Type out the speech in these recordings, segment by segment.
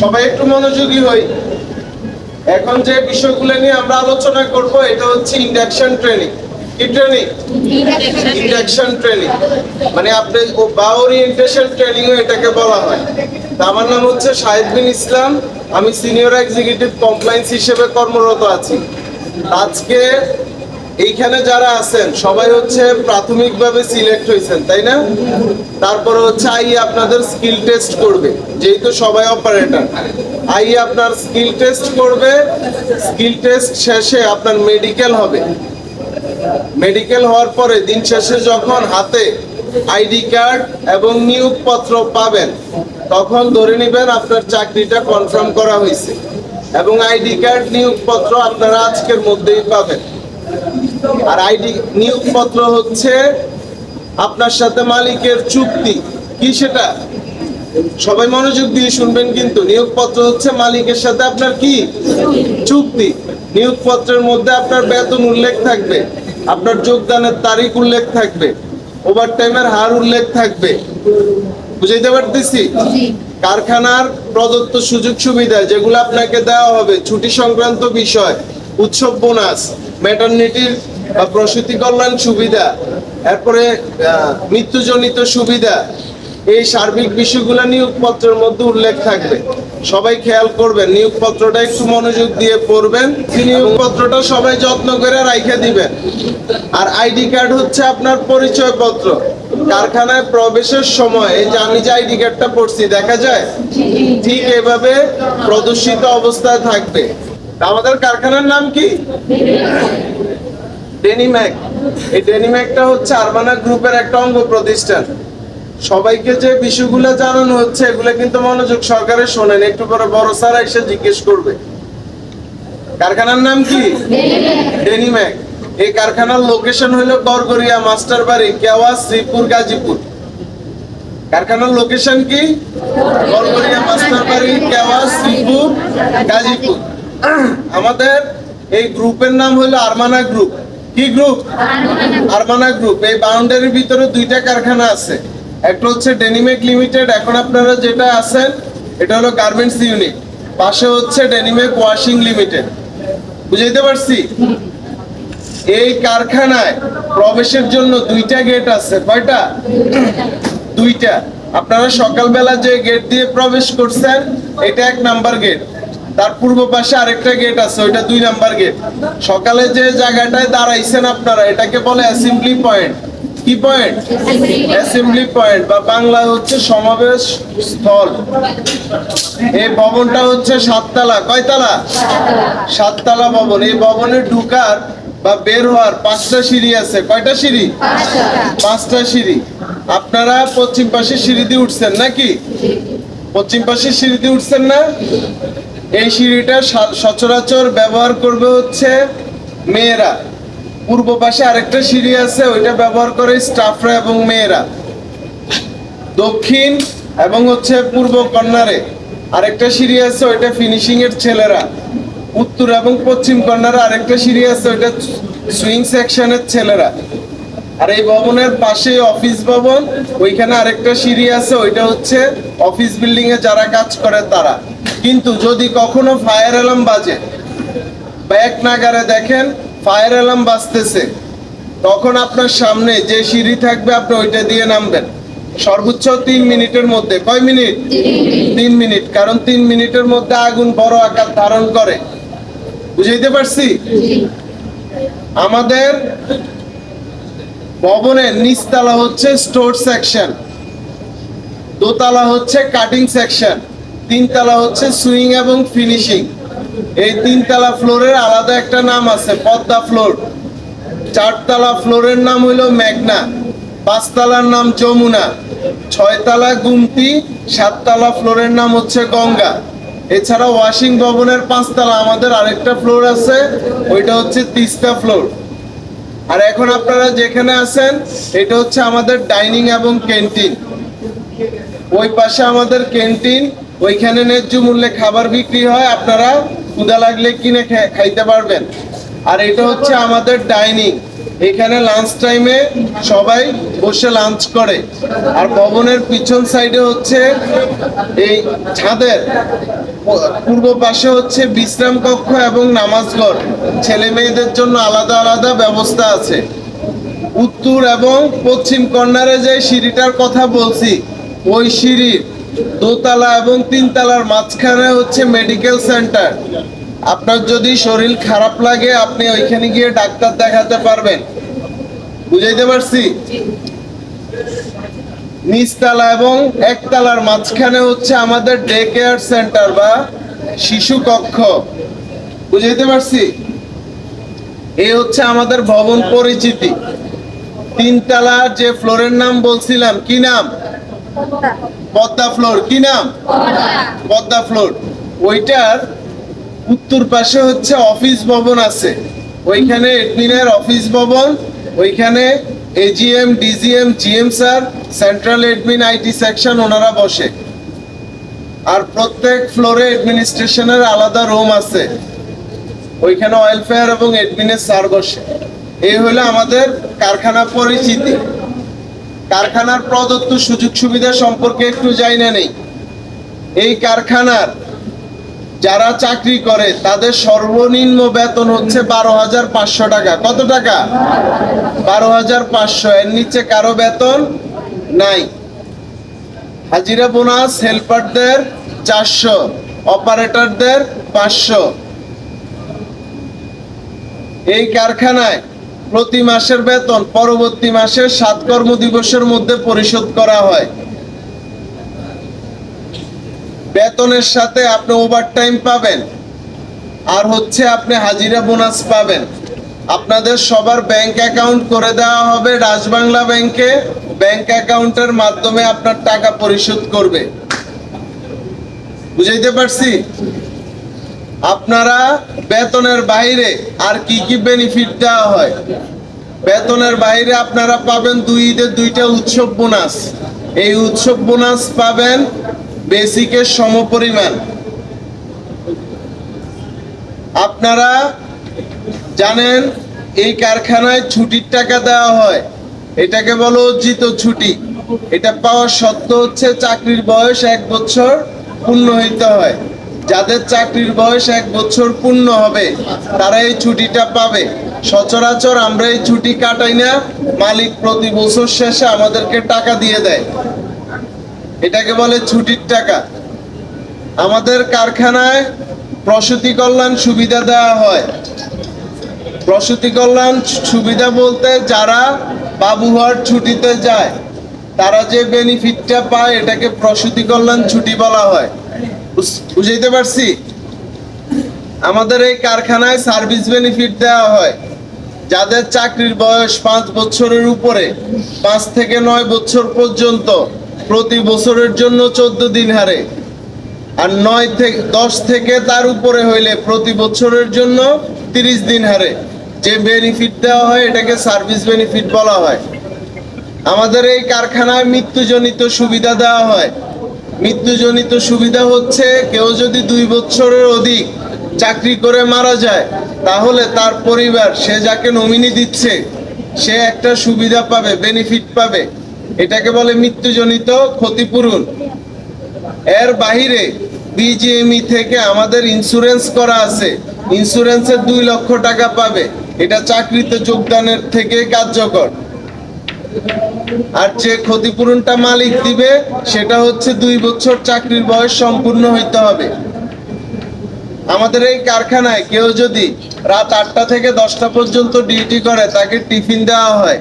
সবাই একটু মনোযোগী হই। এখন যে বিষয়গুলো নিয়ে আমরা আলোচনা করব এটা হচ্ছে ইন্ডাকশন ট্রেনিং কি ট্রেনিং ইন্ডাকশন ট্রেনিং মানে আপনি ও বা ওরিয়েন্টেশন ট্রেনিং এটাকে বলা হয়। তা আমার নাম হচ্ছে শাহিদ বিন ইসলাম। আমি সিনিয়র এক্সিকিউটিভ কমপ্লায়েন্স হিসেবে কর্মরত আছি। আজকে এইখানে যারা আছেন, সবাই হচ্ছে প্রাথমিকভাবে সিলেক্ট হয়েছেন, তাই না? তারপরে হচ্ছে আই আপনাদের স্কিল টেস্ট করবে, যেহেতু সবাই অপারেটর আই আপনার স্কিল টেস্ট করবে স্কিল টেস্ট শেষে আপনার মেডিকেল হবে। মেডিকেল হওয়ার পরে, দিন শেষে যখন হাতে আইডি কার্ড এবং নিয়োগপত্র পাবেন, তখন ধরে নেবেন আপনার চাকরিটা কনফার্ম করা হয়েছে। এবং আইডি কার্ড নিয়োগপত্র আপনারা আজকের মধ্যেই পাবেন। আর আইডি নিয়োগপত্র হচ্ছে আপনার সাথে মালিকের চুক্তি। কি সেটা? সবাই মনোযোগ দিয়ে শুনবেন কিন্তু। নিয়োগপত্র হচ্ছে মালিকের সাথে আপনার কি? চুক্তি। নিয়োগপত্রের মধ্যে আপনার বেতন উল্লেখ থাকবে আপনার যোগদানের তারিখ উল্লেখ থাকবে ওভারটাইমের হার উল্লেখ থাকবে। বুঝাইতে পারতেছি? কারখানার প্রদত্ত সুযোগ সুবিধা যেগুলো আপনাকে দেওয়া হবে ছুটি সংক্রান্ত বিষয় উৎসব বোনাস ম্যাটারনিটির বা প্রসূতি কল্যাণ সুবিধা, এরপরে মৃত্যুজনিত সুবিধা, এই সার্বিক বিষয়গুলো নিয়োগপত্রের মধ্যে উল্লেখ থাকবে। সবাই খেয়াল করবেন, নিয়োগপত্রটা একটু মনোযোগ দিয়ে পড়বেন। নিয়োগপত্রটা সবাই যত্ন করে রাইখে দিবেন। আর আইডি কার্ড হচ্ছে আপনার পরিচয় পত্র কারখানায় প্রবেশের সময়, এই যে আমি যে আইডি কার্ডটা পড়ছি, দেখা যায়? ঠিক এভাবে প্রদর্শিত অবস্থায় থাকবে। আমাদের কারখানার নাম কি? ডেনিম্যাক। এই ডেনিম্যাকটা হচ্ছে আরবানা গ্রুপের একটা অঙ্গ প্রতিষ্ঠান। সবাইকে যে বিষয়গুলো জানানো হচ্ছে এগুলো কিন্তু মনোযোগ শোনেন। একটু পরে বড় স্যার এসে জিজ্ঞেস করবে। কারখানার নাম কি? ডেনিম্যাক। এই কারখানার লোকেশন হলো গড়গড়িয়া মাস্টার বাড়ি কেওয়া শ্রীপুর গাজীপুর। কারখানার লোকেশন কি? গড়গড়িয়া মাস্টার বাড়ি কেওয়া শ্রীপুর গাজীপুর। আমাদের এই গ্রুপের নাম হলো আরমানা গ্রুপ। কি গ্রুপ? আরমানা গ্রুপ। এই বাউন্ডারির ভিতরে দুইটা কারখানা আছে। একটা হচ্ছে ডেনিমেক লিমিটেড। এখন আপনারা যেটা আছেন, এটা হলো গার্মেন্টস ইউনিট। পাশে হচ্ছে ডেনিমেক ওয়াশিং লিমিটেড। বুঝাইতে পারছি? এই কারখানায় প্রবেশের জন্য দুইটা গেট আছে। কয়টা? দুইটা। আপনারা সকালবেলা যে গেট দিয়ে প্রবেশ করছেন, এটা এক নাম্বার গেট। তার পূর্ব পাশে আরেকটা গেট আছে, ওইটা দুই নাম্বার গেট সকালে যে জায়গাটায় দাঁড়াইছেন আপনারা, এটাকে বলে অ্যাসেম্বলি পয়েন্ট কি পয়েন্ট অ্যাসেম্বলি পয়েন্ট বা বাংলা হচ্ছে সমাবেশ স্থল। এই ভবনটা হচ্ছে সাততলা। কয়তলা? সাততলা ভবন। এই ভবনে ঢুকার বা বের হওয়ার পাঁচটা সিঁড়ি আছে। কয়টা সিঁড়ি? পাঁচটা সিঁড়ি। আপনারা পশ্চিম পাশে সিঁড়ি দিয়ে উঠছেন নাকি? পশ্চিম পাশে সিঁড়ি দিয়ে উঠছেন না? এই সিঁড়িটা সচরাচর ব্যবহার করবে হচ্ছে মেয়েরা। পূর্ব পাশে আরেকটা সিঁড়ি আছে, ওইটা ব্যবহার করে স্টাফরা এবং মেয়েরা। দক্ষিণ এবং হচ্ছে পূর্ব কর্নারে আরেকটা সিঁড়ি আছে, ওইটা ফিনিশিং এর ছেলেরা। উত্তর এবং পশ্চিম কর্নারে আরেকটা সিঁড়ি আছে, ওইটা সুইং সেকশনের ছেলেরা। আর এই ভবনের পাশে অফিস ভবন, ওইখানে আরেকটা সিঁড়ি আছে, ওইটা হচ্ছে অফিস বিল্ডিং এ যারা কাজ করে তারা। কিন্তু যদি কখনো ফায়ার অ্যালার্ম বাজে বা এক নাগারে দেখেন ফায়ার অ্যালার্ম বাজতেছে। তখন আপনার সামনে যে সিঁড়ি থাকবে, আপনি ওইটা দিয়ে নামবেন। সর্বোচ্চ তিন মিনিটের মধ্যে। কয় মিনিট? তিন মিনিট। কারণ তিন মিনিটের মধ্যে আগুন বড় আকার ধারণ করে। বুঝাইতে পারছি? আমাদের ভবনের নিচতলা হচ্ছে স্টোর সেকশন দোতলা হচ্ছে কাটিং সেকশন তিনতলা হচ্ছে সুইং এবং ফিনিশিং। এই তিনতলা ফ্লোরের আলাদা একটা নাম আছে, পদ্মা ফ্লোর। চারতলা ফ্লোরের নাম হইল মেঘনা, পাঁচতলার নাম যমুনা, ছয়তলা গুমতি, সাততলা ফ্লোরের নাম হচ্ছে গঙ্গা। এছাড়া ওয়াশিং ভবনের পাঁচতলা, আমাদের আরেকটা ফ্লোর আছে, ওইটা হচ্ছে তিস্তা ফ্লোর। আর এখন আপনারা যেখানে আছেন, এটা হচ্ছে আমাদের ডাইনিং এবং ক্যান্টিন। ওই পাশে আমাদের ক্যান্টিন ওইখানে ন্যায্য মূল্যে খাবার বিক্রি হয়, আপনারা ক্ষুদা লাগলে কিনে খাইতে পারবেন। আর এটা হচ্ছে আমাদের ডাইনিং। এখানে লাঞ্চ টাইমে সবাই বসে লাঞ্চ করে। আর ভবনের পিছন সাইডে হচ্ছে এই ছাদের পূর্ব পাশে হচ্ছে বিশ্রাম কক্ষ এবং নামাজঘর ছেলে মেয়েদের জন্য আলাদা আলাদা ব্যবস্থা আছে। উত্তর এবং পশ্চিম কর্নারে যে সিঁড়িটার কথা বলছি, ওই সিঁড়ির দোতলা এবং তিনতলার মাঝখানে হচ্ছে মেডিকেল সেন্টার আপনার যদি শরীর খারাপ লাগে আপনি ওইখানে গিয়ে ডাক্তার দেখাতে পারবেন। বুঝাইতে পারছি? নিচতলা এবং একতলার মাঝখানে হচ্ছে আমাদের ডে কেয়ার সেন্টার বা শিশু কক্ষ। বুঝাইতে পারছি? এই হচ্ছে আমাদের ভবন পরিচিতি। তিনতলা যে ফ্লোরের নাম বলছিলাম কি নাম? পদ্মা ফ্লোর কি নাম? পদ্মা। ফ্লোর। ওইটার উত্তর পাশে হচ্ছে অফিস ভবন আছে। ওইখানে এডমিনের অফিস ভবন ওইখানে AGM DGM GM sir central admin IT section ওনারা বসে। আর প্রত্যেক ফ্লোরে অ্যাডমিনিস্ট্রেশনের আলাদা রুম আছে। ওইখানে ওয়েলফেয়ার এবং এডমিনের স্যার বসে। এই হলো আমাদের কারখানা পরিচিতি। কারখানার প্রদত্ত সুযোগ সুবিধা সম্পর্কে একটু জানা নেই। এই কারখানার যারা চাকরি করে, তাদের সর্বনিম্ন বেতন হচ্ছে বারো হাজার পাঁচশো টাকা। কত টাকা? বারো হাজার পাঁচশো। এর নিচে কারও বেতন নাই। হাজিরা বোনাস হেল্পারদের চারশো, অপারেটরদের পাঁচশো। এই কারখানায় প্রতি মাসের বেতন পরবর্তী মাসের সাত কর্ম দিবসের মধ্যে পরিশোধ করা হয়। বেতনের সাথে আপনি ওভারটাইম পাবেন। আর হচ্ছে আপনি হাজিরা বোনাস পাবেন। আপনাদের সবার ব্যাংক অ্যাকাউন্ট করে দেওয়া হবে রাজবাংলা ব্যাংকে ব্যাংক অ্যাকাউন্টের মাধ্যমে আপনার টাকা পরিশোধ করবে। বুঝাইতে পারছি? আপনারা বেতনের বাইরে আর কি কি বেনিফিট দেওয়া হয়? বেতনের বাইরে আপনারা পাবেন দুই ঈদের দুইটা উৎসব বোনাস এই উৎসব বোনাস পাবেন বেসিকের সমপরিমাণ। আপনারা জানেন, এই কারখানায় ছুটির টাকা দেওয়া হয়। এটাকে বলো অর্জিত ছুটি। এটা পাওয়ার সত্য হচ্ছে চাকরির বয়স এক বছর পূর্ণ হইতে হয়। যাদের চাকরির বয়স এক বছর পূর্ণ হবে, তারা এই ছুটিটা পাবে। সচরাচর আমরা এই ছুটি কাটাই না, মালিক প্রতি বছর শেষে আমাদেরকে টাকা দিয়ে দেয়। এটাকে বলে ছুটির টাকা। আমাদের কারখানায় প্রসূতি কল্যাণ সুবিধা দেওয়া হয়। প্রসূতি কল্যাণ সুবিধা বলতে যারা বাবু হওয়ার ছুটিতে যায়, তারা যে বেনিফিটটা পায়, এটাকে প্রসূতি কল্যাণ ছুটি বলা হয়। বুঝাইতে পারছি? আমাদের এই কারখানায় সার্ভিস বেনিফিট দেওয়া হয়। যাদের চাকরির বয়স পাঁচ বছরের উপরে, পাঁচ থেকে নয় বছর পর্যন্ত, প্রতি বছরের জন্য চোদ্দ দিন হারে। আর নয় থেকে, দশ থেকে তার উপরে হইলে প্রতি বছরের জন্য তিরিশ দিন হারে। যে বেনিফিট দেওয়া হয়, এটাকে সার্ভিস বেনিফিট বলা হয়। আমাদের এই কারখানায় মৃত্যুজনিত সুবিধা দেওয়া হয়। মৃত্যুজনিত সুবিধা হচ্ছে কেউ যদি দুই বছরের অধিক চাকরি করে মারা যায়, তাহলে তার পরিবার, সে যাকে নমিনি দিচ্ছে, সে একটা সুবিধা পাবে বেনিফিট পাবে। এটাকে বলে মৃত্যুজনিত ক্ষতিপূরণ। এর বাহিরে বিজিএমই থেকে আমাদের ইন্স্যুরেন্স করা আছে। ইন্স্যুরেন্সের দুই লক্ষ টাকা পাবে। এটা চাকরিতে যোগদানের থেকে কার্যকর। আর যে ক্ষতিপূরণটা মালিক দিবে, সেটা হচ্ছে দুই বছর চাকরির বয়স সম্পূর্ণ হইতে হবে। আমাদের এই কারখানায় কেউ যদি রাত আটটা থেকে দশটা পর্যন্ত ডিউটি করে, তাকে টিফিন দেওয়া হয়।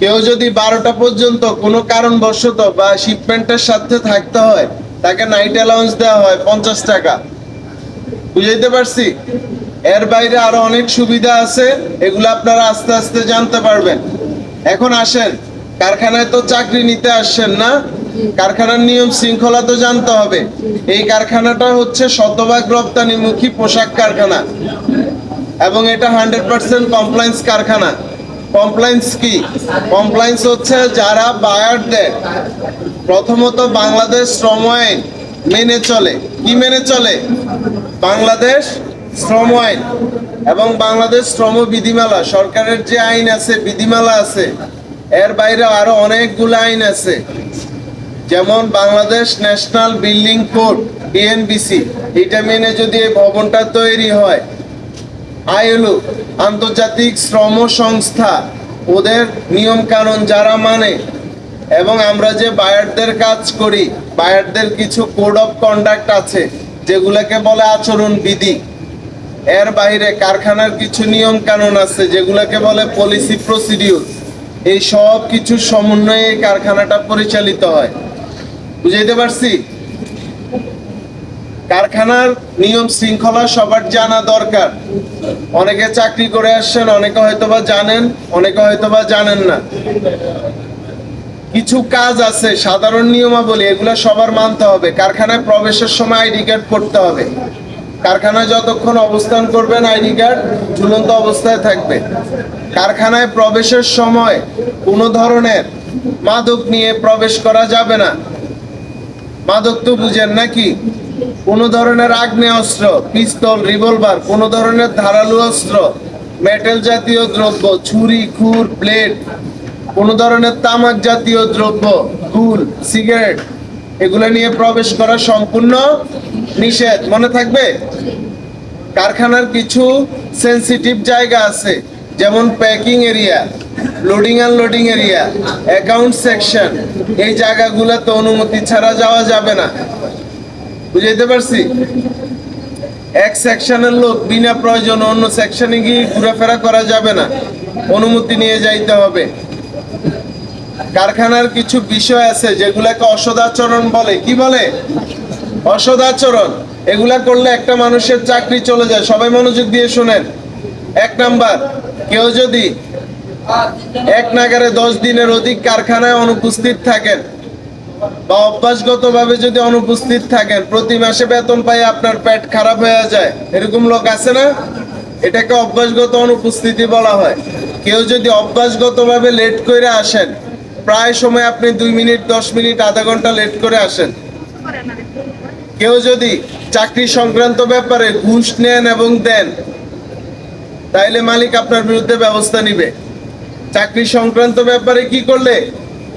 কেউ যদি বারোটা পর্যন্ত কোনো কারণবশত বা শিপমেন্টের সাথে থাকতে হয়, তাকে নাইট অ্যালাউন্স দেওয়া হয় পঞ্চাশ টাকা। বুঝাইতে পারছি? এর বাইরে আরও অনেক সুবিধা আছে, এগুলো আপনারা আস্তে আস্তে জানতে পারবেন। এখন আসেন, কারখানায় তো চাকরি নিতে আসছেন না, কারখানার নিয়ম শৃঙ্খলা তো জানতে হবে। এই কারখানাটা হচ্ছে শতভাগ রপ্তানিমুখী পোশাক কারখানা, এবং এটা হান্ড্রেড পার্সেন্ট কমপ্লায়েন্স কারখানা। কমপ্লায়েন্স কি? কমপ্লায়েন্স হচ্ছে যারা বায়ারদের প্রথমত বাংলাদেশ শ্রম আইন মেনে চলে। কি মেনে চলে? বাংলাদেশ শ্রম আইন এবং বাংলাদেশ শ্রম বিধিমালা, সরকারের যে আইন আছে, বিধিমালা আছে, এর বাইরে আরও অনেকগুলো আইন আছে। যেমন Bangladesh national building code, BNBC, এটা মেনে যদি এই ভবনটা তৈরি হয়, আইএলও, আন্তর্জাতিক শ্রম সংস্থা, ওদের নিয়ম কানুন যারা মানে এবং আমরা যে বায়ারদের কাজ করি, বায়ারদের কিছু কোড অফ কন্ডাক্ট আছে, যেগুলোকে বলে আচরণ বিধি এর বাইরে কারখানার কিছু নিয়ম কানুন আছে যেগুলোকে বলে পলিসি প্রসিডিউর এই সব কিছু সমন্বয়ে এই কারখানাটা পরিচালিত হয়। বুঝাইতে পারছি? কারখানার নিয়ম শৃঙ্খলা সবার জানা দরকার। অনেকে চাকরি করে আসছেন, অনেকে হয়তোবা জানেন, অনেকে হয়তোবা জানেন না। কিছু কাজ আছে, সাধারণ নিয়মাবলী, এগুলো সবার মানতে হবে। কারখানায় প্রবেশের সময় আইডি কার্ড করতে হবে। কারখানায় যতক্ষণ অবস্থান করবেন, আইডি কার্ড ঝুলন্ত অবস্থায় থাকবে। কারখানায় প্রবেশের সময় কোনো ধরনের মাদক নিয়ে প্রবেশ করা যাবে না। মাদক তো বুঝেন নাকি? কোনো ধরনের আগ্নেয় অস্ত্র পিস্তল, রিভলভার, কোনো ধরনের ধারালো অস্ত্র, মেটেল জাতীয় দ্রব্য, ছুরি, খুর, প্লেট, কোনো ধরনের তামাক জাতীয় দ্রব্য গুল সিগারেট, এগুলো নিয়ে প্রবেশ করা সম্পূর্ণ নিষেধ, মনে থাকবে? কারখানার কিছু সেন্সিটিভ জায়গা আছে, যেমন packing area loading unloading area account section এই জায়গাগুলোতে অনুমতি ছাড়া যাওয়া যাবে না। বুঝাইতে পারছি? এক সেকশনের লোক বিনা প্রয়োজন অন্য সেকশনে গিয়ে ঘোরাফেরা করা যাবে না। অনুমতি নিয়ে যাইতে হবে। কারখানার কিছু বিষয় আছে যেগুলাকে অসদাচরণ বলে। কি বলে? অসদাচরণ এগুলা করলে একটা মানুষের চাকরি চলে যায়। সবাই মনোযোগ দিয়ে শুনেন। এক নাম্বার, কেউ যদি এক নাগারে দশ দিনের অধিক কারখানায় অনুপস্থিত থাকেন বা অভ্যাসগতভাবে যদি অনুপস্থিত থাকেন, প্রতি মাসে বেতন পাই আপনার পেট খারাপ হয়ে যায়। এরকম লোক আছে না? এটাকে অভ্যাসগত অনুপস্থিতি বলা হয়। কেউ যদি অভ্যাসগতভাবে লেট করে আসেন, প্রায় সময় আপনি দুই মিনিট, দশ মিনিট, আধা ঘণ্টা লেট করে আসেন। কেউ যদি চাকরি সংক্রান্ত ব্যাপারে ঘুষ নেন এবং দেন, তাইলে মালিক আপনার বিরুদ্ধে ব্যবস্থা নিবে। চাকরি সংক্রান্ত ব্যাপারে কি করলে?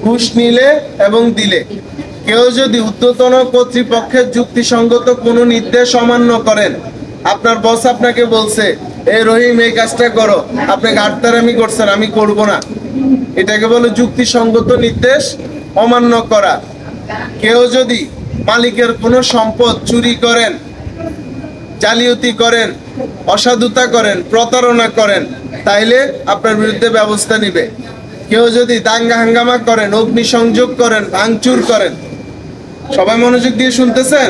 ঘুষ নিলে এবং দিলে। কেউ যদি উদ্যতন কর্তৃপক্ষের যুক্তিসঙ্গত কোনো নির্দেশ অমান্য করেন, আপনার বস আপনাকে বলছে এই রহিম, এই কাজটা করো। আপনাকে আপনি গাড়তারামি করছেন, আমি করব না। এটাকে বলে যুক্তিসঙ্গত নির্দেশ অমান্য করা। কেউ যদি মালিকের কোনো সম্পদ চুরি করেন, জালিয়াতি করেন, অসাধুতা করেন, প্রতারণা করেন, তাইলে আপনার বিরুদ্ধে ব্যবস্থা নিবে। কেউ যদি দাঙ্গা হাঙ্গামা করেন, অগ্নিসংযোগ করেন, ভাঙচুর করেন, সবাই মনোযোগ দিয়ে শুনতেছেন?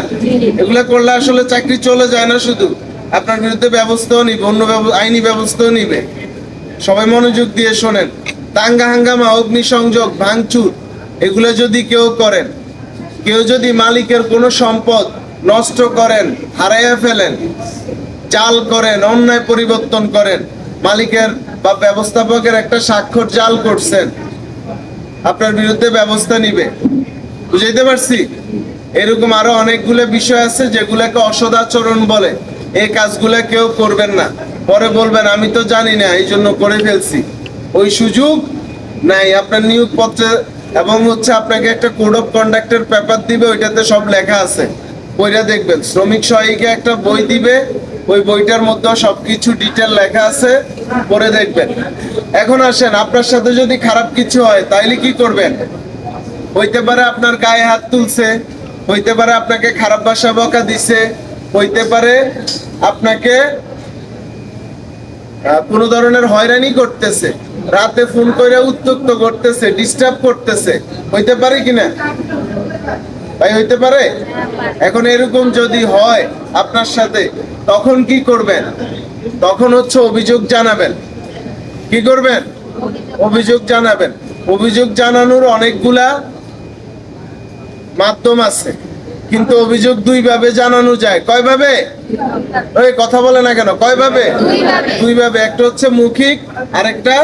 এগুলা করলে আসলে চাকরি চলে যায় না শুধু। আপনার বিরুদ্ধে ব্যবস্থাও নিবে, অন্য আইনি ব্যবস্থাও নিবে। সবাই মনোযোগ দিয়ে শোনেন। দাঙ্গা হাঙ্গামা, অগ্নিসংযোগ, ভাঙচুর, এগুলো যদি কেউ করেন কেউ যদি মালিকের কোনো সম্পদ নষ্ট করেন, হারাইয়া ফেলেন, জাল করেন, অন্যায় পরিবর্তন করেন, মালিকের বা ব্যবস্থাপকের একটা স্বাক্ষর জাল করছেন, আপনার বিরুদ্ধে ব্যবস্থা নিবে। বুঝাইতে পারছি? এরকম আরও অনেকগুলো বিষয় আছে যেগুলোকে অসদাচরণ বলে। এই কাজগুলো কেউ করবেন না। পরে বলবেন, আমি তো জানি না এই জন্য করে ফেলছি। ওই সুযোগ নাই। আপনার নিয়োগ পত্রে এবং হচ্ছে আপনাকে একটা কোড অফ কন্ডাক্টের পেপার দিবে, ওইটাতে সব লেখা আছে। বইটা দেখবেন, শ্রমিক সহায়িকা একটা বই দিবে, ওই বইটার মধ্যে সবকিছু ডিটেল লেখা আছে, পড়ে দেখবেন। এখন আসেন, আপনার সাথে যদি খারাপ কিছু হয়, তাইলে কি করবেন? হইতে পারে আপনার গায়ে হাত তুলছে, হইতে পারে আপনাকে খারাপ ভাষা বকা দিছে, হইতে পারে আপনাকে কোনো ধরনের হয়রানি করতেছে, রাতে ফোন করে উত্তক্ত করতেছে ডিস্টার্ব করতেছে, হইতে পারে কিনা ভাই, হইতে পারে? এখন এরকম যদি হয় আপনার সাথে, তখন কি করবেন? তখন হচ্ছে অভিযোগ জানাবেন। কি করবেন? অভিযোগ জানাবেন। অভিযোগ জানানোর অনেকগুলা মাধ্যম আছে। কিন্তু অভিযোগ দুই ভাবে জানানো যায়। কয় ভাবে ওই কথা বলে না কেন? কয় ভাবে দুই ভাবে একটা হচ্ছে মৌখিক, আরেকটা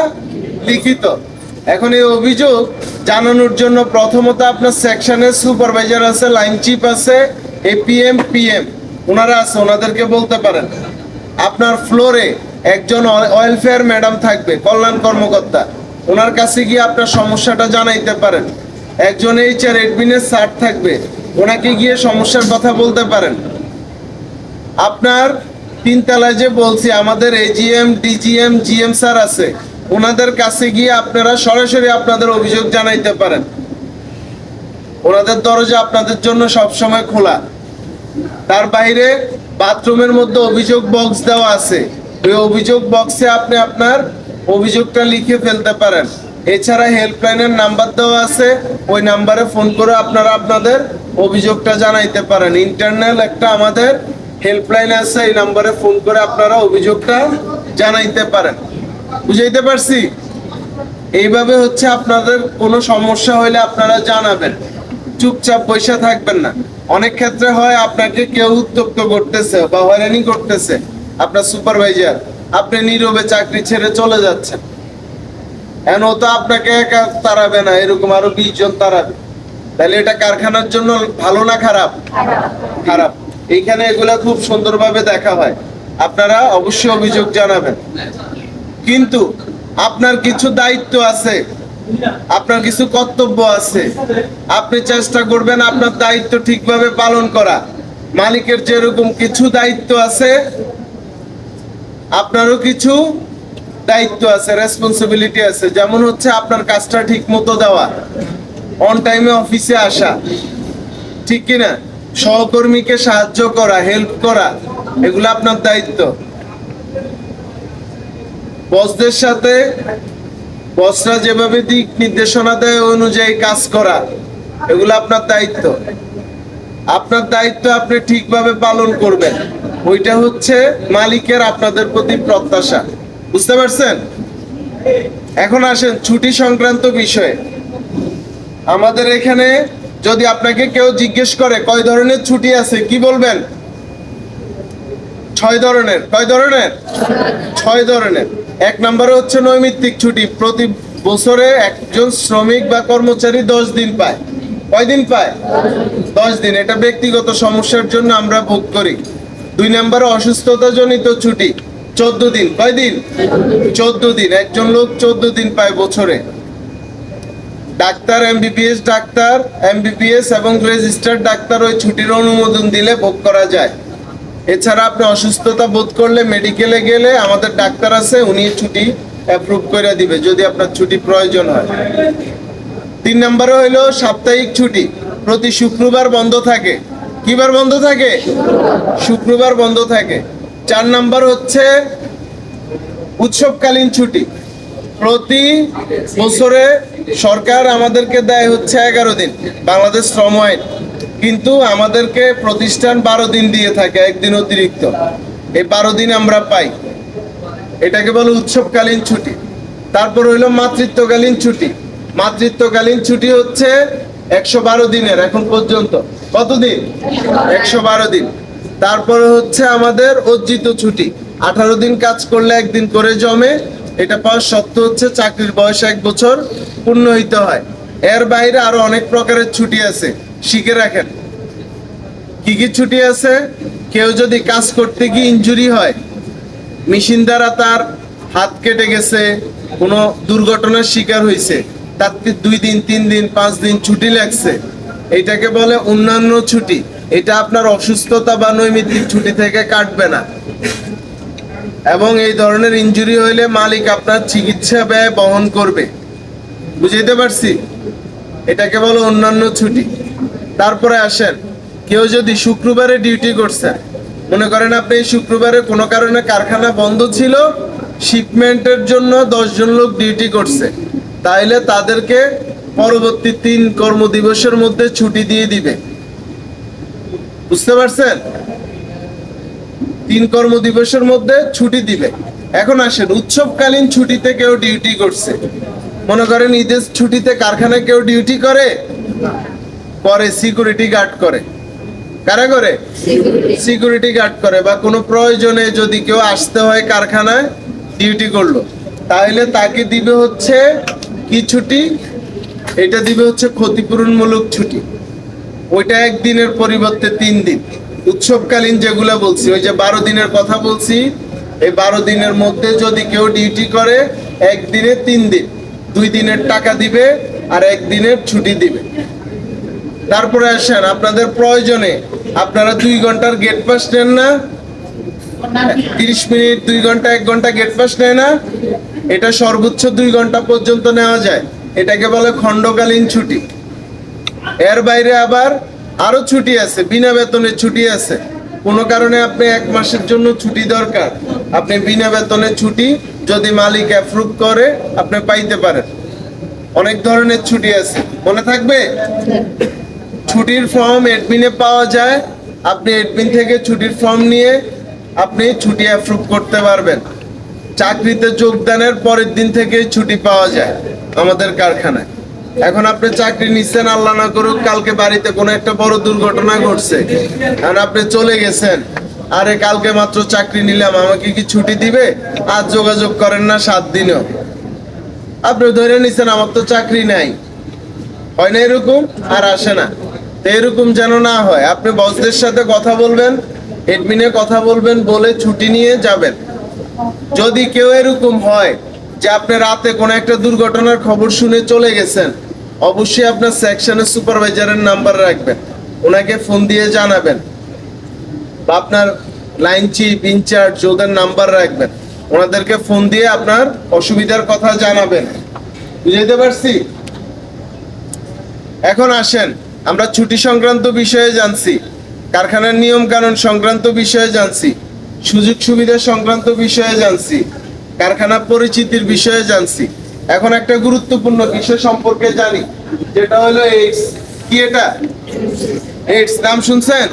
লিখিত। এখন এই অভিযোগ জানানোর জন্য প্রথমত আপনার সেকশনের সুপারভাইজার আছে লাইন চিফ আছে এপিএম পিএম ওনারা আছে ওনাদেরকে বলতে পারেন। আপনার ফ্লোরে একজন ওয়েলফেয়ার ম্যাডাম থাকবে, কল্যাণ কর্মকর্তা। ওনার কাছে গিয়ে আপনার সমস্যাটা জানাইতে পারেন। একজন এইচআর এডমিনের স্যার থাকবে। ওনাকে গিয়ে সমস্যার কথা বলতে পারেন। আপনার তিনতলায় যে বলছি, আমাদের এজিএম ডিজিএম জিএম স্যার আছে, ওনাদের কাছে গিয়ে আপনারা সরাসরি আপনাদের অভিযোগ জানাইতে পারেন। ওনাদের দরজা আপনাদের জন্য সবসময় খোলা। তার বাইরে বাথরুমের মধ্যে অভিযোগ বক্স দেওয়া আছে। ওই অভিযোগ বক্সে আপনি আপনার অভিযোগটা লিখে ফেলতে পারেন। এছাড়া হেল্পলাইনের নাম্বার দেওয়া আছে। ওই নাম্বারে ফোন করে আপনারা আপনাদের অভিযোগটা জানাইতে পারেন। ইন্টারনাল একটা আমাদের হেল্পলাইন আছে, এই নাম্বারে ফোন করে আপনারা অভিযোগটা জানাইতে পারেন। বুঝাইতে পারছি? এইভাবে হচ্ছে আপনাদের কোনো সমস্যা হলে আপনারা জানাবেন। চুপচাপ বসে থাকবেন না। অনেক ক্ষেত্রে হয় আপনাকে কেউ উত্তপ্ত করতেছে বা হয়রানি করতেছে। আপনার সুপারভাইজার আপনি নীরবে চাকরি ছেড়ে চলে যাচ্ছেন। এখন ও তো আপনাকে একা তাড়াবে না, এরকম আরও বিশ জন তাড়াবে। তাহলে এটা কারখানার জন্য ভালো না খারাপ? খারাপ। এইখানে এগুলা খুব সুন্দরভাবে দেখা হয়। আপনারা অবশ্যই অভিযোগ জানাবেন। কিন্তু আপনার কিছু দায়িত্ব আছে আপনার কিছু কর্তব্য আছে আপনি চেষ্টা করবেন আপনার দায়িত্ব ঠিকভাবে পালন করা। মালিকের যেরকম কিছু দায়িত্ব আছে আপনারও কিছু দায়িত্ব আছে রেসপন্সিবিলিটি আছে। যেমন হচ্ছে আপনার কাজটা ঠিক মতো দেওয়া। অন টাইমে অফিসে আসা। ঠিক কিনা? সহকর্মীকে সাহায্য করা হেল্প করা, এগুলো আপনার দায়িত্ব। বসদের সাথে বসরা যেভাবে দিক নির্দেশনা দেয় অনুযায়ী কাজ করা, এগুলো আপনার দায়িত্ব। আপনার দায়িত্ব আপনি ঠিকভাবে পালন করবেন। ওইটা হচ্ছে মালিকের আপনাদের প্রতি প্রত্যাশা। বুঝতে পারছেন? এখন আসেন ছুটি সংক্রান্ত বিষয়ে। আমাদের এখানে যদি আপনাকে কেউ জিজ্ঞেস করে, কয় ধরনের ছুটি আছে, কি বলবেন? ছয় ধরনের। কয় ধরনের? ছয় ধরনের। এক নম্বরে হচ্ছে নৈমিত্তিক ছুটি। প্রতি বছরে একজন শ্রমিক বা কর্মচারী দশ দিন পায়। কয় দিন পায়? দশ দিন। এটা ব্যক্তিগত সমস্যার জন্য আমরা ভোগ করি। দুই নম্বরে অসুস্থতা জনিত ছুটি। চোদ্দ দিন। কয় দিন? চোদ্দ দিন। একজন লোক চোদ্দ দিন পায় বছরে। ডাক্তার এমবিবিএস ডাক্তার এমবিবিএস এবং রেজিস্টার্ড ডাক্তার ওই ছুটির অনুমোদন দিলে ভোগ করা যায়। এছাড়া আপনি অসুস্থতা বোধ করলে মেডিকেলে গেলে আমাদের ডাক্তার আছে, উনি ছুটি অ্যাপ্রুভ করে দিবে যদি আপনার ছুটি প্রয়োজন হয়। তিন নম্বরে হইল সাপ্তাহিক ছুটি, প্রতি শুক্রবার বন্ধ থাকে। কিবার বন্ধ থাকে? শুক্রবার বন্ধ থাকে। চার নাম্বার হচ্ছে উৎসবকালীন ছুটি প্রতি বছরে সরকার আমাদেরকে দেয় হচ্ছে এগারো দিন, বাংলাদেশ শ্রম আইন। কিন্তু আমাদেরকে প্রতিষ্ঠান বারো দিন দিয়ে থাকে, একদিন অতিরিক্ত। এই বারো দিন আমরা পাই। এটাকে বলে উৎসবকালীন ছুটি। তারপর হইল মাতৃত্বকালীন ছুটি। মাতৃত্বকালীন ছুটি হচ্ছে একশো বারো দিনের এখন পর্যন্ত। কতদিন? একশো বারো দিন। তারপরে হচ্ছে আমাদের অর্জিত ছুটি। আঠারো দিন কাজ করলে একদিন করে জমে এটা পাওয়ার সত্য হচ্ছে চাকরির বয়স এক বছর পূর্ণ হইতে হয়। এর বাইরে আরও অনেক প্রকারের ছুটি আছে। শিখে রাখেন। কি কি ছুটি আছে? কেউ যদি কাজ করতে গিয়ে ইনজুরি হয় মেশিন দ্বারা তার হাত কেটে গেছে, কোনো দুর্ঘটনার শিকার হয়েছে তার দুই দিন, তিন দিন, পাঁচ দিন ছুটি লাগছে, এটাকে বলে অন্যান্য ছুটি। এটা আপনার অসুস্থতা বা নৈমিত্তিক ছুটি থেকে কাটবে না। এবং এই ধরনের ইঞ্জুরি হইলে মালিক আপনার চিকিৎসা ব্যয় বহন করবে। বুঝাইতে পারছি? এটাকে বলে অন্যান্য ছুটি। তারপরে আসেন, কেউ যদি শুক্রবারে ডিউটি করছেন মনে করেন আপনি এই শুক্রবারে কোনো কারণে কারখানা বন্ধ ছিল শিপমেন্টের জন্য দশজন লোক ডিউটি করছে, তাইলে তাদেরকে পরবর্তী তিন কর্মদিবসের মধ্যে ছুটি দিয়ে দিবে। বুঝতে পারছেন? তিন কর্মদিবসের মধ্যে ছুটি দিবে। এখন আসেন উৎসবকালীন ছুটিতে কেউ ডিউটি করছে। মনে করেন ঈদের ছুটিতে কারখানায় কেউ ডিউটি করে করে সিকিউরিটি গার্ড করে। কারা করে? সিকিউরিটি গার্ড করে বা কোনো প্রয়োজনে যদি কেউ আসতে হয় কারখানায় ডিউটি করল তাহলে তাকে দিবে হচ্ছে কি ছুটি? এটা দিবে হচ্ছে ক্ষতিপূরণমূলক ছুটি। ওইটা একদিনের পরিবর্তে তিন দিন। উৎসবকালীন যেগুলো বলছি, ওই যে বারো দিনের কথা বলছি, এই বারো দিনের মধ্যে যদি কেউ ডিউটি করে, একদিনে তিন দিন। দুই দিনের টাকা দিবে আর একদিনের ছুটি দিবে। তারপরে আসেন, আপনাদের প্রয়োজনে, আপনারা দুই ঘণ্টার গেট পাস নেন না। তিরিশ মিনিট, দুই ঘণ্টা, এক ঘণ্টা গেট পাস নেয় না। এটা সর্বোচ্চ দুই ঘণ্টা পর্যন্ত নেওয়া যায়। এটাকে বলে খণ্ডকালীন ছুটি। এর বাইরে আবার আরও ছুটি আছে, বিনা বেতনের ছুটি আছে। কোনো কারণে আপনি এক মাসের জন্য ছুটি দরকার। আপনি বিনা বেতনের ছুটি যদি মালিক অ্যাপ্রুভ করে, আপনি পাইতে পারেন। অনেক ধরনের ছুটি আছে। মনে থাকবে? ছুটির ফর্ম এডমিনে পাওয়া যায়। আপনি এডমিন থেকে ছুটির ফর্ম নিয়ে আপনি ছুটি অ্যাপ্রুভ করতে পারবেন। চাকরিতে যোগদানের পরের দিন থেকে ছুটি পাওয়া যায় আমাদের কারখানায়। এখন আপনি চাকরি নিচ্ছেন আল্লাহ না করুক, কালকে বাড়িতে কোনো একটা বড় দুর্ঘটনা ঘটছে। আর আপনি চলে গেছেন, আরে কালকে মাত্র চাকরি নিলাম, আমাকে কি ছুটি দিবে? আজ যোগাযোগ করেন না সাত দিনও। আপনি ধরে নিচ্ছেন আমার তো চাকরি নাই। হয় না এরকম? আর আসে না। তো এরকম যেন না হয়। আপনি বসদের সাথে কথা বলবেন এডমিনে কথা বলবেন, বলে ছুটি নিয়ে যাবেন। যদি কেউ এরকম হয় যে আপনি রাতে কোনো একটা দুর্ঘটনার খবর শুনে চলে গেছেন অবশ্যই আপনার সেকশনের সুপারভাইজারের নাম্বার রাখবেন। ওনাকে ফোন দিয়ে জানাবেন। বা আপনার লাইন চিফ ইনচার্জ ওদের নাম্বার রাখবেন। ওনাদেরকে ফোন দিয়ে আপনার অসুবিধার কথা জানাবেন। বুঝতে পারছি? এখন আসেন, আমরা ছুটি সংক্রান্ত বিষয়ে জানছি, কারখানার নিয়ম কানুন সংক্রান্ত বিষয়ে জানছি, সুযোগ সুবিধা সংক্রান্ত বিষয়ে জানছি, কারখানা পরিচিতির বিষয়ে জানছি। এখন একটা গুরুত্বপূর্ণ বিষয় সম্পর্কে জানি, যেটা হলো এইডস কি এটা? এইডস নাম শুনছেন?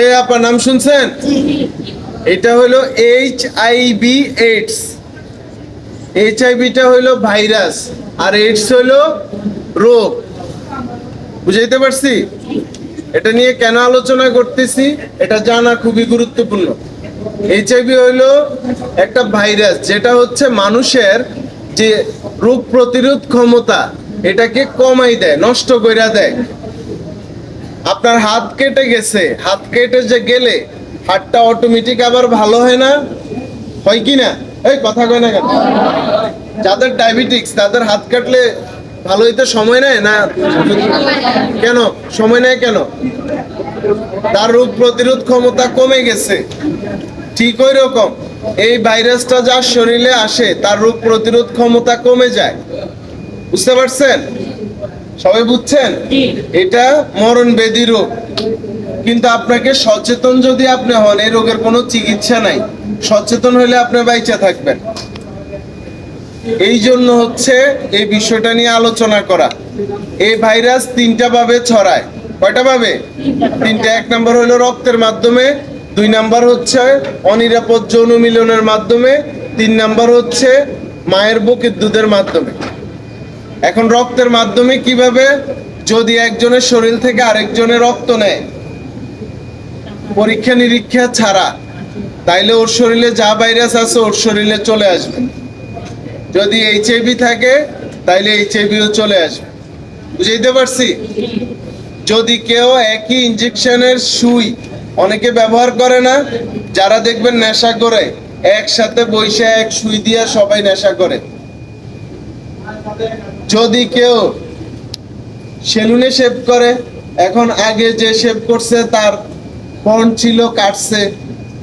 এই আপনার নাম শুনছেন? এটা হলো এইচ আই বি এইডস এইচআইভিটা হইল ভাইরাস, আর এইডস হইল রোগ। বুঝাইতে পারছি? এটা নিয়ে কেন আলোচনা করতেছি, এটা জানা খুবই গুরুত্বপূর্ণ। এইচআইভি হইল একটা ভাইরাস, যেটা হচ্ছে মানুষের যে রোগ প্রতিরোধ ক্ষমতা, এটাকে কমাই দেয়, নষ্ট কইরা দেয়। আপনার হাত কেটে গেছে, হাত কেটে যে গেলে, হাতটা অটোমেটিক আবার ভালো হয় না? হয় কি না? এই কথা কয় না কেন? যাদের ডায়াবেটিক্স তাদের হাত কাটলে ভালো হইতে সময় নেয় না? কেন? সময় নেয় কেন? তার রোগ প্রতিরোধ ক্ষমতা কমে গেছে। ঠিক ওই রকম। এই ভাইরাসটা যার শরীরে আসে তার রোগ প্রতিরোধ ক্ষমতা কমে যায়। বুঝতে পারছেন? সবাই বুঝছেন? এটা মরণ ব্যাধি রোগ। কিন্তু আপনাকে সচেতন যদি আপনি হন এই রোগের কোনো চিকিৎসা নাই। সচেতন হলে আপনি বাইচা থাকবেন। এই জন্য হচ্ছে এই বিষয়টা নিয়ে আলোচনা করা। এই ভাইরাস তিনটা ভাবে ছড়ায়। কয়টা ভাবে? তিনটা। এক নম্বর হলো রক্তের মাধ্যমে দুই নাম্বার হচ্ছে অনিরাপদ যৌন মিলনের মাধ্যমে, তিন নাম্বার হচ্ছে মায়ের বুকের দুধের মাধ্যমে। এখন রক্তের মাধ্যমে কীভাবে যদি একজনের শরীর থেকে আরেকজনের রক্ত নেয়? পরীক্ষা নিরীক্ষা ছাড়া। তাইলে ওর শরীরে যা ভাইরাস আছে, ওর শরীরে চলে আসবে। যদি এইচআইভি থাকে, তাইলে এইচআইভিও চলে আসবে। বুঝাইতে পারছি? যদি কেউ একই ইনজেকশনের সুই অনেকে ব্যবহার করে না, যারা দেখবেন নেশা করে, একসাথে বৈশা এক সুই দিয়া সবাই নেশা করে। যদি কেউ সেলুনে শেভ করে, এখন আগে যে শেভ করছে তার ফোন ছিল কাটছে,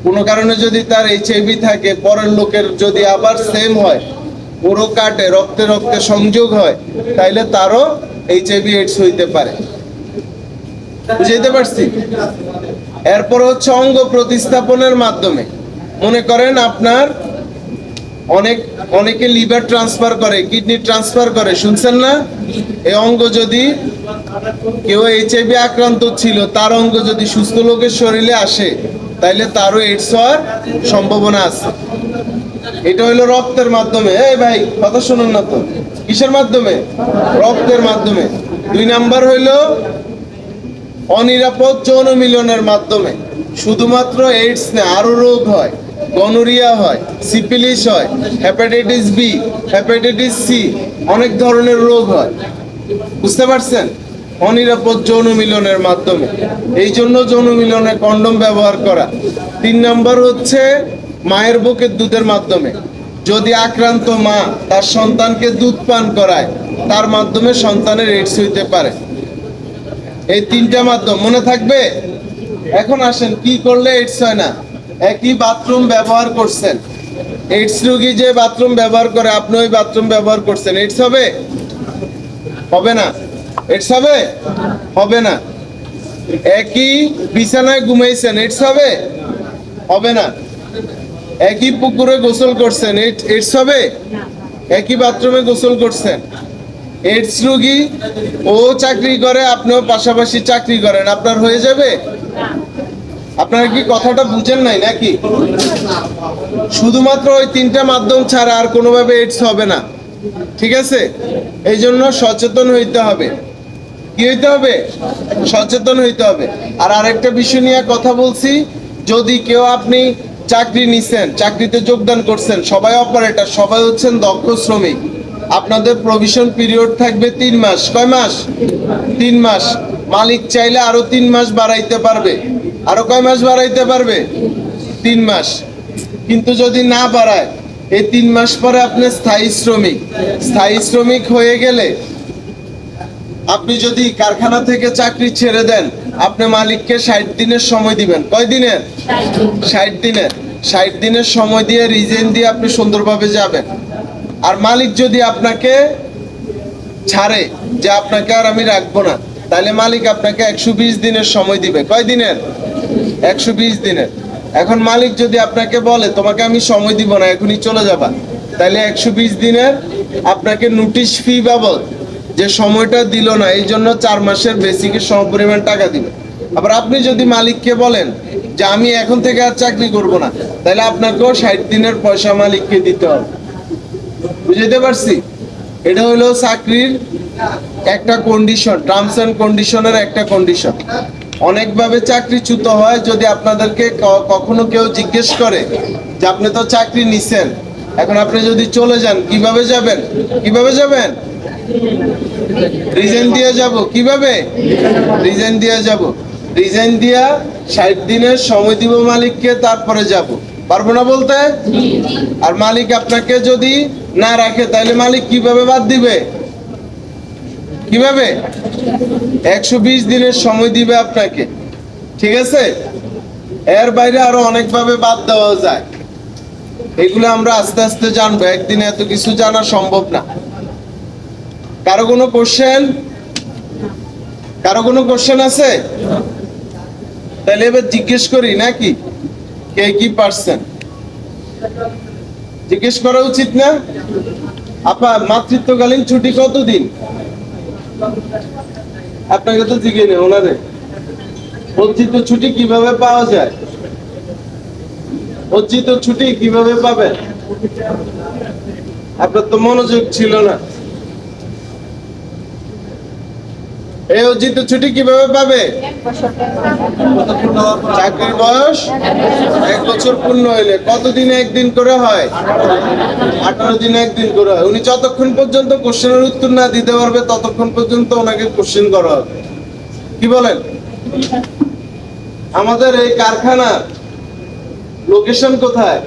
কোনো কারণে যদি তার এইচআইভি থাকে, পরের লোকের যদি আবার সেম হয়, পুরো কাটে, রক্তে রক্তে সংযোগ হয়, তাইলে তারও এইচআইভি এইডস হইতে পারে। বুঝাইতে পারছি? এরপর হচ্ছে অঙ্গ প্রতিস্থাপনের মাধ্যমে। মনে করেন আপনার অনেক, অনেকে লিভার ট্রান্সফার করে, কিডনি ট্রান্সফার করে, শুনছেন না? এই অঙ্গ যদি কেউ এইচআইভি আক্রান্ত ছিল, তার অঙ্গ যদি সুস্থ লোকের শরীরে আসে, তাইলে তারও এইডস হওয়ার সম্ভাবনা আছে। এটা হলো রক্তের মাধ্যমে। এই ভাই, কথা শুনুন না তো। কিসের মাধ্যমে? রক্তের মাধ্যমে। দুই নাম্বার হইল অনিরাপদ যৌন মিলনের মাধ্যমে। শুধুমাত্র এইডস না আরও রোগ হয়, গনোরিয়া হয় সিপিলিস হয়, হেপাটাইটিস বি হেপাটাইটিস সি অনেক ধরনের রোগ হয়। বুঝতে পারছেন? অনিরাপদ যৌন মিলনের মাধ্যমে। এই জন্য যৌন মিলনে কন্ডম ব্যবহার করা। তিন নম্বর হচ্ছে মায়ের বুকের দুধের মাধ্যমে। যদি আক্রান্ত মা তার সন্তানকে দুধ পান করায়, তার মাধ্যমে সন্তানের এইডস হইতে পারে। এই তিনটা মাধ্যম, মনে থাকবে? এখন আসেন, কি করলে এইডস হয় না? একই বাথরুম ব্যবহার করছেন। এইডস রোগী যে বাথরুম ব্যবহার করে, আপনি ওই বাথরুম ব্যবহার করছেন। এইডস হবে? হবে না। এইডস হবে? হবে না। একই বিছানায় ঘুমাইছেন এইডস হবে? হবে না। একই পুকুরে গোসল করছেন এইডস হবে? একই বাথরুমে গোসল করছেন? এইডস রোগী, ও চাকরি করে, আপনিও পাশাপাশি চাকরি করেন। আপনার হয়ে যাবে? আপনারা কি কথাটা বুঝেন নাই নাকি? শুধুমাত্র ওই তিনটা মাধ্যম ছাড়া আর কোনোভাবে এইডস হবে না। ঠিক আছে? এই জন্য সচেতন হইতে হবে। কি হইতে হবে? সচেতন হইতে হবে। আর আরেকটা বিষয় নিয়ে কথা বলছি, যদি কেউ আপনি চাকরি নিছেন, চাকরিতে যোগদান করছেন, সবাই অপারেটর সবাই হচ্ছেন দক্ষ শ্রমিক। আপনাদের প্রভিশন পিরিয়ড থাকবে তিন মাস। কয় মাস? তিন মাস। মালিক চাইলে আরও তিন মাস বাড়াইতে পারবে। আরও কয় মাস বাড়াইতে পারবে? তিন মাস। কিন্তু যদি না বাড়ায়, এই তিন মাস পরে আপনি স্থায়ী শ্রমিক। স্থায়ী শ্রমিক হয়ে গেলে আপনি যদি কারখানা থেকে চাকরি ছেড়ে দেন, আপনি মালিককে ষাট দিনের সময় দিবেন। কয় দিনের? ষাট দিনের। ষাট দিনের সময় দিয়ে রিজেন দিয়ে আপনি সুন্দরভাবে যাবেন। আর মালিক যদি আপনাকে ছাড়ে যে আপনাকে আর আমি রাখব না, তাহলে মালিক আপনাকে একশো বিশ দিনের সময় দিবে। কয় দিনের? একশো বিশ দিনের। এখন মালিক যদি আপনাকে বলে, তোমাকে আমি সময় দিব না, এখনই চলে যাবা। তাহলে একশো বিশ দিনের আপনাকে নোটিশ ফি বাবদ যে সময়টা দিল না, এই জন্য চার মাসের বেসিকের সমপরিমাণ টাকা দিবে। আবার আপনি যদি মালিককে বলেন যে, আমি এখন থেকে আর চাকরি করব না, তাহলে আপনাকেও ষাট দিনের পয়সা মালিককে দিতে হবে। বুঝতে পারছি? এটা হলো চাকরির একটা কন্ডিশন টার্মস অ্যান্ড কন্ডিশনের একটা কন্ডিশন অনেকভাবে চাকরিচ্যুত হয় যদি আপনাদেরকে কখনো কেউ জিজ্ঞেস করে যে আপনি তো চাকরি নিছেন, এখন আপনি যদি চলে যান, কীভাবে যাবেন? কীভাবে যাবেন? রিজাইন দিয়ে যাব। কীভাবে? রিজাইন দিয়ে যাব। রিজাইন দিয়া ষাট দিনের সময় দিব মালিককে, তারপরে যাব। পারব না বলতে? আর মালিক আপনাকে যদি না রাখে, তাহলে মালিক কীভাবে বাদ দিবে? কীভাবে? একশো বিশ দিনের সময় দিবে আপনাকে। ঠিক আছে? এর বাইরে আরও অনেকভাবে বাদ দেওয়া যায়। এগুলো আমরা আস্তে আস্তে জানব। একদিনে এত কিছু জানা সম্ভব না। কারও কোনো কোশ্চেন কারও কোনো কোশ্চেন আছে? তাহলে এবার জিজ্ঞেস করি, নাকি? কে কি পারছেন? জিজ্ঞেস করা উচিত না। আপনার মাতৃত্বকালীন ছুটি কতদিন? আপনাকে তো জিজ্ঞে নেই, ওনারে। অর্জিত ছুটি কীভাবে পাওয়া যায়? অর্জিত ছুটি কীভাবে পাবেন? আপনার তো মনোযোগ ছিল না। এই অর্জিত ছুটি কীভাবে পাবে? চাকরির বয়স? এক বছর পূর্ণ হইলে কতদিনে একদিন করে হয়? আঠারো দিনে একদিন করে হয়। উনি যতক্ষণ পর্যন্ত কোশ্চেনের উত্তর না দিতে পারবে, ততক্ষণ পর্যন্ত ওনাকে কোশ্চেন করা হবে। কি বলেন? আমাদের এই কারখানা লোকেশন কোথায়?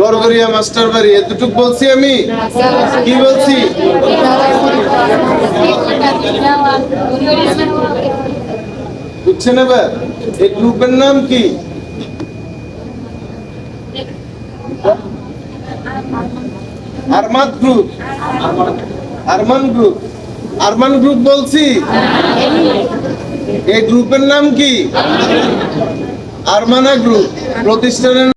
গড়গড়িয়া মাস্টার বাড়ি, এতটুক বলছি আমি? কি বলছি? বুঝছেন এবার? এই গ্রুপের নাম কি? আরমাদ group. Arman group. Arman group বলছি? এই গ্রুপের নাম কি? আরমানা গ্রুপ। প্রতিষ্ঠানের